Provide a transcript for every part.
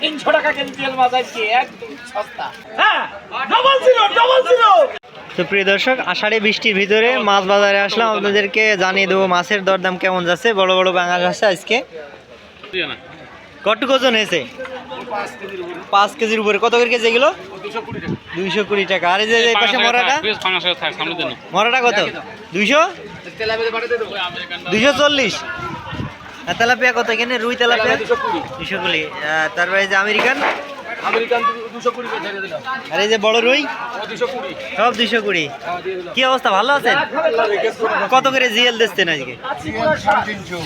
তিনশো টাকা কেজি তেল মাছ আজকে একদম সস্তা। হ্যাঁ ডবল জিরো ডবল জিরো তো প্রিয় দর্শক আষাঢ়ে বৃষ্টির ভিতরে মাছ বাজারে আসলাম। আপনাদেরকে জানিয়ে দেবো মাছের দরদাম কেমন যাচ্ছে। বড় বড় বাঙাল আছে আজকে। কত ওজন হয়েছে? পাঁচ কেজির উপরে। কত করে কেজি এগুলো? দুইশো কুড়ি টাকা। আর এই যে এই পাশে মরাটা? মরাটা কত? দুইশো? দুইশো চল্লিশ। তেলাপিয়া কত এখানে? রুই তেলাপিয়া? দুইশো কুড়ি। তারপরে যে আমেরিকান? দুশো আর এই যে বড় রুই? সব দুইশো কুড়ি। কি অবস্থা? ভালো আছেন? কত করে জিএল দিচ্ছেন আজকে?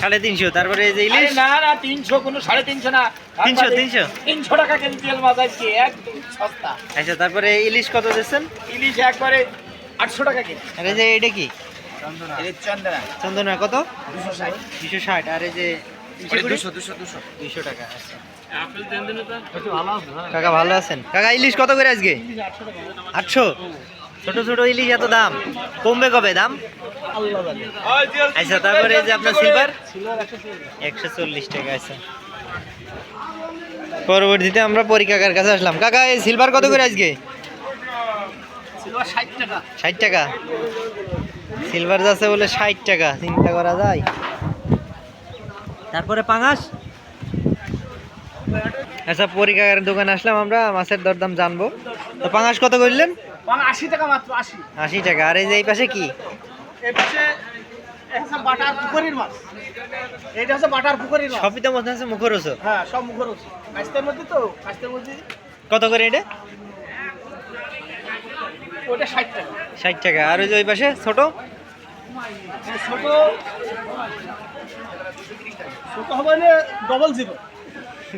সাড়ে তিনশো। তারপরে এই যে ইলিশ? না না তিনশো কোনো সাড়ে তিনশো না। তিনশো, তিনশো? তিনশো টাকা কেজি তেল মাছ আজকে একদম সস্তা। আচ্ছা তারপরে ইলিশ কত দিচ্ছেন? ইলিশ একবারে আটশো টাকা কেজি। আর এই যে এটা কি? চন্দনা। কত? দুশো ষাট। আর এই যে আচ্ছা। কাকা ভালো আছেন? কাকা ইলিশ কত করে আজকে? আটশো। ছোট ছোট ইলিশ এত দাম। কমবে কবে? দাম? আচ্ছা তারপরে যে আপনার সিলভার একশো চল্লিশ টাকা আচ্ছা। পরবর্তীতে আমরা পরি কাকার কাছে আসলাম। কাকা এই সিলভার কত করে আজকে? ষাট টাকা। সিলভার যাচ্ছে বলে ষাট টাকা চিন্তা করা যায়। তারপরে পাঙাশ? আচ্ছা পরিকার দোকানে আসলাম আমরা মাছের দরদাম জানব। তো পাঙাশ কত করলেন? আশি টাকা মাত্র আশি। আশি টাকা। আর এই যে এই পাশে কি? এই পাশে বাটার পুকুরির মাছ। এটা হচ্ছে বাটার পুকুরির মাছ। সবই তো হচ্ছে মুখরোচ হ্যাঁ সব মুখের কাস্তের মধ্যে তো কাস্তের মধ্যে কত করে এটা? ওটা ষাট টাকা। ষাট টাকা। আর ওই যে ওই পাশে ছোট? ছোট। ছোট হবে ডবল জিরো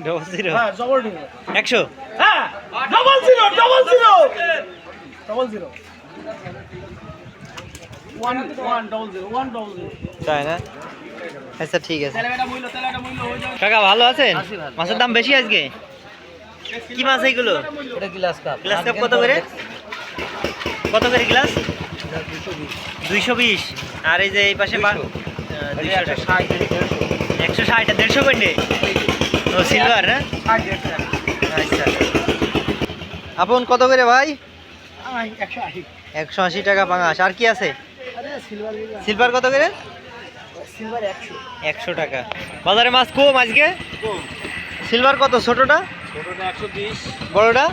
ডবল জিরো হ্যাঁ ডবল জিরো একশো? হ্যাঁ double zero double zero double zero তাই না? আচ্ছা ঠিক আছে। হয়ে কাকা ভালো আছেন? মাছের দাম বেশি আজকে? কি মাছ এইগুলো? এটা গ্লাস কাপ গ্লাস কাপ কত করে? কত করে গ্লাস দুইশো বিশ। আর এই যে এই পাশে টাকা একশো ষাট দেড়শো কন্ডে ও সিলভার না? আচ্ছা। আপন কত করে ভাই? একশো আশি। টাকা পাঙাশ। আর কি আছে? সিলভার কত করে? একশো। টাকা। বাজারে মাছ কম আজকে? সিলভার কত? ছোটটা? বড়োটা?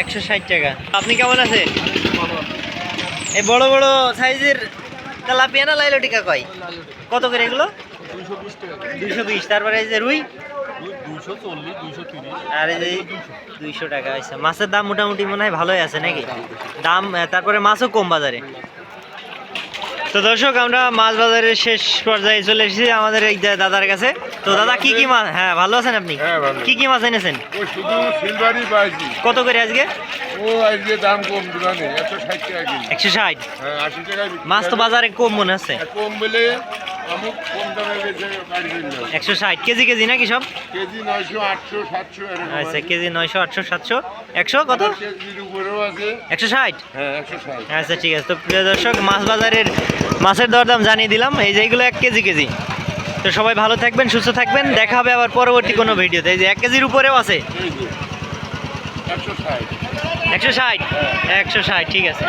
একশো ষাট টাকা। আপনি কেমন আছেন? এই বড় বড় সাইজের তেলাপিয়া না লাইলো টিকা কয় কত করে এগুলো? দুইশো বিশ তারপরে এই যে রুই? আর এই দুইশো টাকা আচ্ছা মাছের দাম মোটামুটি মনে হয় ভালোই আছে নাকি? দাম তারপরে মাছও কম বাজারে। তো দর্শক আমরা মাছ বাজারের শেষ পর্যায়ে চলে এসেছি আমাদের এই দাদার কাছে। তো দাদা কি কি মাছ হ্যাঁ ভালো আছেন আপনি? হ্যাঁ। কি কি মাছ এনেছেন? কত করে আজকে? একশো ষাট হ্যাঁ মাছ তো বাজারে কম মনে হচ্ছে। কম বলে অমুক কম দামে বেচে বাড়ি কিনলাম একশো ষাট কেজি কেজি নাকি সব? কেজি নয়শো আটশো সাতশো আচ্ছা কেজি নয়শো আটশো সাতশো। একশো কত? কেজির উপরেও আছে। একশো ষাট? হ্যাঁ একশো ষাট। আচ্ছা ঠিক আছে। তো প্রিয় দর্শক মাছ বাজারের মাছের দরদাম জানিয়ে দিলাম। এই যে এইগুলো এক কেজি কেজি। তো সবাই ভালো থাকবেন সুস্থ থাকবেন। দেখা হবে আবার পরবর্তী কোনো ভিডিওতে। এই যে এক কেজির উপরেও আছে। একশো ষাট? একশো ষাট ঠিক আছে।